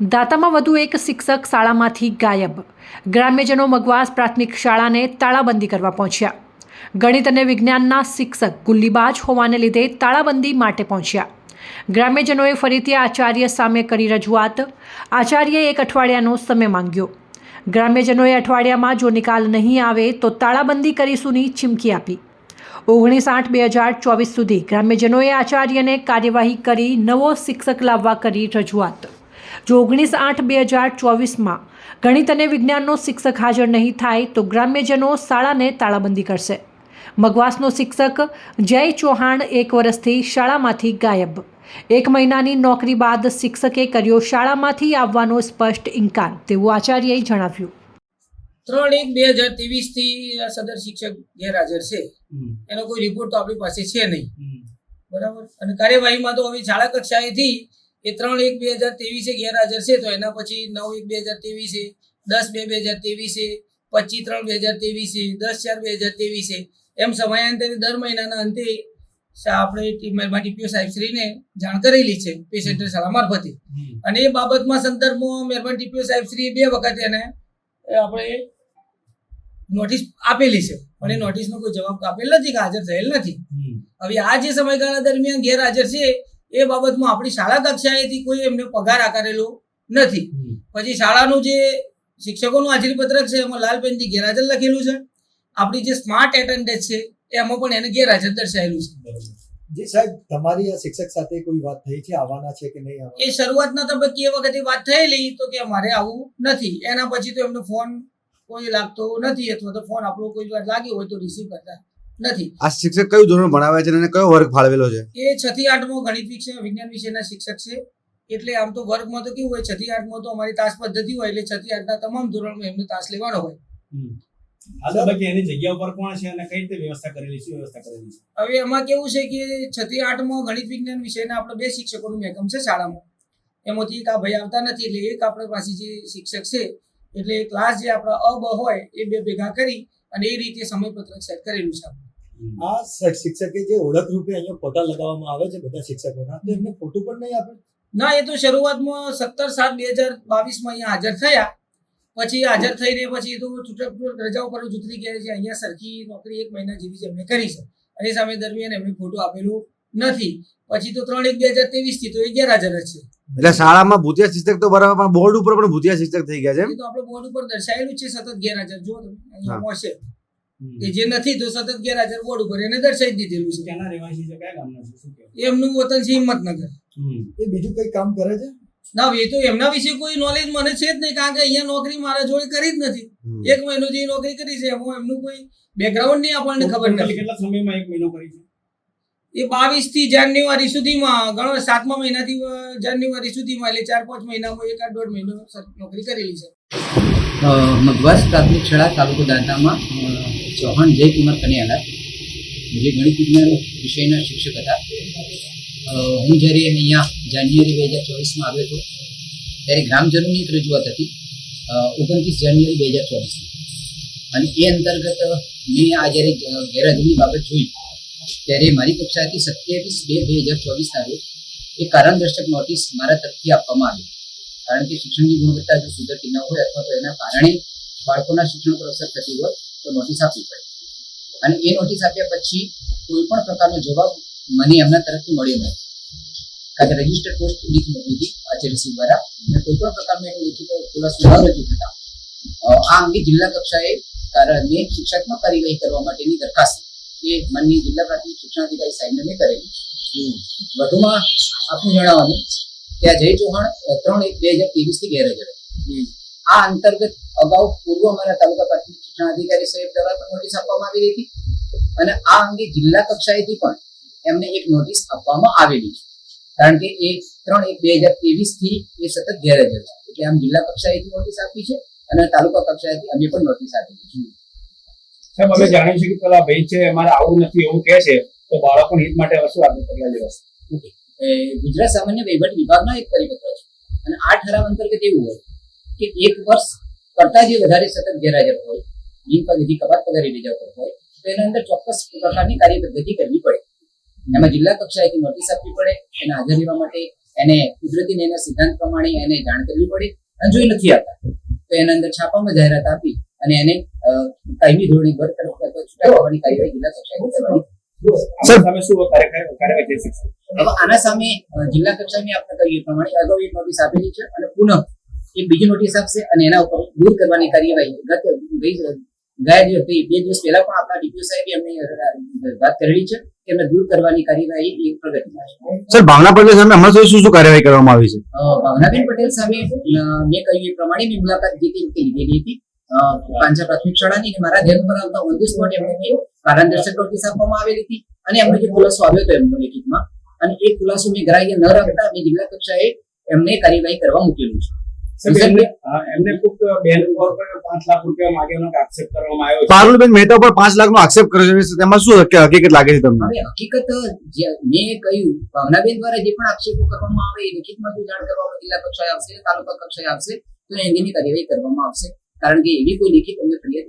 દાતામાં વધુ એક શિક્ષક શાળામાંથી ગાયબ. ગ્રામ્યજનો મગવાસ પ્રાથમિક શાળાને તાળાબંધી કરવા પહોંચ્યા. ગણિત અને વિજ્ઞાનના શિક્ષક ગુલ્લીબાજ હોવાને લીધે તાળાબંધી માટે પહોંચ્યા. ગ્રામ્યજનોએ ફરીથી આચાર્ય સામે કરી રજૂઆત. આચાર્યએ એક અઠવાડિયાનો સમય માંગ્યો. ગ્રામ્યજનોએ અઠવાડિયામાં જો નિકાલ નહીં આવે તો તાળાબંધી કરીશુંની ચીમકી આપી. ઓગણીસ આઠ બે હજાર ચોવીસ સુધી ગ્રામ્યજનોએ આચાર્યને કાર્યવાહી કરી નવો શિક્ષક લાવવા કરી રજૂઆત. જો ઓગણીસ આઠ બે હજાર ચોવીસમાં ગણિત અને વિજ્ઞાનનો શિક્ષક હાજર નહીં થાય તો ગ્રામ્યજનો શાળાને તાળાબંધી કરશે. મગવાસનો શિક્ષક જય ચૌહાણ એક વર્ષથી શાળામાંથી ગાયબ. એક મહિનાની નોકરી બાદ શિક્ષકે કર્યો શાળામાંથી આવવાનો સ્પષ્ટ ઇનકાર તેવું આચાર્યએ જણાવ્યું. ત્રણ એક બે હજાર ત્રેવીસથી સદર શિક્ષક ગેરહાજર છે. એનો કોઈ રિપોર્ટ તો આપણી પાસે છે નહીં. બરાબર? અને કાર્યવાહીમાં તો હવે શાળા કક્ષાએથી એ ત્રણ એક બે હજાર ત્રેવીસે ગેરહાજર છે તો એના પછી નવ એક બે હજાર ત્રેવીસે દસ બે બે હજાર ત્રેવીસે પચીસ ત્રણ બે હજાર ત્રેવીસે દસ ચાર બે હજાર ત્રેવીસે એમ સમયાંતરે દર મહિનાના અંતે આપણે ટી- ટીપીઓ સાહેબશ્રીને જાણ કરેલી છે પેશન્ટ શાળા મારફતે. અને એ બાબતમાં સંદર્ભમાં મહેરબાન ટીપીઓ સાહેબશ્રીએ બે વખત એને આપણે નોટિસ આપેલી છે. પણ એ નોટિસનો કોઈ જવાબ આપેલ નથી કે હાજર થયેલ નથી. હવે આ જે સમયગાળા દરમિયાન ગેરહાજર છે એ બાબતમાં આપણી શાળા કક્ષાએથી કોઈ એમને પગાર આકારેલો નથી. પછી શાળાનું જે શિક્ષકોનું હાજરી પત્રક છે એમાં લાલ પેનથી ગેરહાજર લખેલું છે. આપણી જે સ્માર્ટ એટેન્ડન્સ છે એમાં પણ એને ગેરહાજર દર્શાવેલું છે. જે સાહેબ તમારી આ શિક્ષક સાથે કોઈ વાત થઈ છે? આવવાના છે કે નહીં એ શરૂઆતના તબક્કે એ વખતે વાત થયેલી તો કે અમારે આવું નથી. એના પછી તો એમનો ફોન કોઈ લાગતો નથી અથવા તો ફોન આપણો કોઈ વાર લાગ્યો હોય તો રિસીવ કરતા. નથી. આ શિક્ષક કયું ધોરણ ભણાવે છે અને કયો વર્ગ ફાળવેલો છે? એ છ થી આઠમો ગણિત વિષય વિજ્ઞાન વિષયના શિક્ષક છે. એટલે આમ તો વર્ગમાં તો કેવું હોય છ થી આઠમાં તો અમારી તાસ પદ્ધતિ હોય એટલે છ થી આઠના તમામ ધોરણમાં એમને તાસ લેવાનો હોય. હમ. આ તબક્કે એની જગ્યા ઉપર કોણ છે અને કઈ રીતે વ્યવસ્થા કરેલી શું વ્યવસ્થા કરેલી છે? હવે એમાં કેવું છે કે છ આઠમાં ગણિત વિજ્ઞાન વિષયના આપણે બે શિક્ષકોનું મહેકમ છે શાળામાં. એમાંથી એક આ ભાઈ આવતા નથી એટલે એક આપણે પાસે જે શિક્ષક છે એટલે ક્લાસ જે આપણા અ બ હોય એ બે ભેગા કરી અને એ રીતે સમયપત્રક સેટ કરેલું છે આપણે. આ શિક્ષકે જે ઓળખ રૂપે અહીંયા ફોટા લગાવવામાં આવે છે બધા શિક્ષકોના તો એમને ફોટો પણ નહીં આપે? ના એ તો શરૂઆતમાં સત્તર સાત બે હજાર બાવીસમાં અહીંયા હાજર થયા. પછી હાજર થઈને પછી તો છૂટક રજા ઉપર જ ઉતરી ગયા છે. અહીંયા સરખી નોકરી એક મહિના જેવી જ એમને કરી છે. અને એ સમય દરમિયાન એમને ફોટો આપેલું નથી. પછી તો ત્રણ એક બે હજાર ત્રેવીસથી તો એ ગેરહાજર જ છે. એટલે શાળામાં ભૂતિયા શિક્ષક તો બરાબર પણ બોર્ડ ઉપર પણ ભૂતિયા શિક્ષક થઈ ગયા છે તો આપણે બોર્ડ ઉપર દર્શાવેલું છે સતત ગેરહાજર. જો તમે અહીંયા મળશે. કે જે નથી તો સતત ગેરહાજર બોર્ડ ઉપર એને દર્શાવી દીધેલું છે. ત્યાંના રહેવાસી છે કયા ગામના છે શું કહેવાય? એમનું વતન છે હિંમતનગર. એ બીજું કઈ કામ કરે છે? ના એ તો એમના વિશે કોઈ નોલેજ મને છે જ નહીં કારણ કે અહીંયા નોકરી મારા જોડે કરી જ નથી. એક મહિનો જે નોકરી કરી છે એમાં એમનું કોઈ બેકગ્રાઉન્ડ નહીં આપણને ખબર નથી. કેટલા સમયમાં એક મહિનો કરી છે? એ બાવીસથી જાન્યુઆરી સુધીમાં ગણો સાતમા મહિનાથી જાન્યુઆરી સુધીમાં એટલે ચાર પાંચ મહિનામાં એકાદ દોઢ મહિનો નોકરી કરેલી છે. મગવાસ પ્રાથમિક શાળા તાલુકો દાંતામાં. ચૌહાણ જયકુમાર કન્યાલા જે ગણિત વિજ્ઞાન વિષયના શિક્ષક હતા. હું જ્યારે અહીંયા જાન્યુઆરી બે હજાર ચોવીસમાં આવ્યો હતો, ત્યારે ગ્રામજનોની એક રજૂઆત હતી ઓગણત્રીસ જાન્યુઆરી બે હજાર ચોવીસની. અને એ અંતર્ગત મેં આ જ્યારે ગેરહાજરીની બાબત જોઈ, ત્યારે મારી કક્ષાથી સત્યાવીસ બે બે હજાર ચોવીસના રોજ. એ કારણદર્શક નોટિસ મારા તરફથી આપવામાં આવી. કારણ કે શિક્ષણની ગુણવત્તા જો સુધરતી ન હોય અથવા તો એના કારણે બાળકોના શિક્ષણ પર અસર થતી હોય તો નોટિસ આપવી પડે. અને એ નોટિસ આપ્યા પછી કોઈ પણ પ્રકારનો જવાબ મને એમના તરફથી મળ્યો નહીં. કારણ કે રજિસ્ટર પોસ્ટ લીક મોકલી હતી આચાર્યશ્રી દ્વારા. અને કોઈ પણ પ્રકારનો એનો લિખિત થોડા સુધારો રજૂ થતા. આ અંગે જિલ્લા કક્ષાએ કારણે શિક્ષાત્મક કાર્યવાહી કરવા માટેની દરખાસ્ત એ માનનીય જિલ્લા પ્રાથમિક શિક્ષણાધિકારી સાહેબને મેં કરેલી વધુમાં આપનું જણાવવાનું કે જય ચૌહાણ ત્રણ એક બે હજાર ત્રેવીસથી ગેરહાજર હતા. આ અંતર્ગત અગાઉ પૂર્વ અમારા તાલુકા પ્રાથમિક શિક્ષણાધિકારી સાહેબ દ્વારા પણ નોટિસ આપવામાં આવેલી હતી. અને આ અંગે જિલ્લા કક્ષાએથી પણ એમને એક નોટિસ આપવામાં આવેલી છે. કારણ કે એ ત્રણ એક બે હજાર ત્રેવીસથી એ સતત ગેરહાજર છે. એટલે આમ જિલ્લા કક્ષાએથી નોટિસ આપી છે અને તાલુકા કક્ષાએથી અમે પણ નોટિસ આપેલી છે સાહેબ અમે જાણ્યું છીએ કે પેલા ભાઈ છે અમારે આવું નથી એવું કહે છે તો બાળકોના હિત માટે શું આગળ પગલાં લેવાશે ગુજરાત સામાન્ય વહીવટ વિભાગનો એક પરિપત્ર છે. અને આ ઠરાવ અંતર્ગત એવું હોય કે એક વર્ષ કરતા જે વધારે સતત ગેરહાજર હોય બિન પગથી કપાત પગારી રજા પર હોય તો એના અંદર ચોક્કસ પ્રકારની કાર્યપદ્ધતિ કરવી પડે. એમાં જિલ્લા કક્ષાએથી નોટિસ આપવી પડે એને હાજર રહેવા માટે એને કુદરતી ન્યાયના સિદ્ધાંત પ્રમાણે એને જાણ કરવી પડે અને જો એ નથી આપતા તો એના અંદર છાપામાં જાહેરાત આપી અને એને કાયમી ધોરણે બરતરફ અથવા છૂટા કરવાની કાર્યવાહી જિલ્લા કક્ષાએ કરવાની. હવે આના સામે જિલ્લા કક્ષાની આપણે કહીએ પ્રમાણે અગાઉ એક નોટિસ આપેલી છે અને પુનઃ એક બીજી નોટિસ આપશે અને એના ઉપર દૂર કરવાની કાર્યવાહી ગત ગઈ ગયા દિવસ બે દિવસ પહેલા પણ આપણા ડીપીઓ સાહેબે અમને વાત કરેલી છે કે અમે દૂર કરવાની કાર્યવાહી એક પ્રગતિમાં છે. સર ભાવના પટેલ સામે હમણાં સુધી શું શું કાર્યવાહી કરવામાં આવી છે? ભાવનાબેન પટેલ સામે મેં કહ્યું એ પ્રમાણે મેં મુલાકાત જે તે વખતે લીધેલી હતી. પાંચા પ્રાથમિક શાળાની અને મારા ધ્યાન પર આવતા ઓન ધી સ્પોટ એમને મેં કારણદર્શક નોટિસ આપવામાં આવેલી હતી અને એમને જે ખુલાસો આવ્યો હતો એમનો લેખિતમાં. અને એ ખુલાસો મેં ગ્રાહ્ય ન રાખતા મેં જિલ્લા કક્ષાએ એમને કાર્યવાહી કરવા મૂકેલું છે. પારુલબેન મહેતા પર પાંચ લાખ નો આક્ષેપ કર્યો છે. તેમાં શું હકી- હકીકત લાગે છે તમને? હકીકત મેં કહ્યું ભાવનાબેન દ્વારા જે પણ આક્ષેપો કરવામાં આવે એ લિખિતમાં જો જાણ કરવામાં જિલ્લા કક્ષાએ આવશે તાલુકા કક્ષાએ આવશે તો એની કાર્યવાહી કરવામાં આવશે. કારણ કે એવી કોઈ લિખિત અમે ફરિયાદ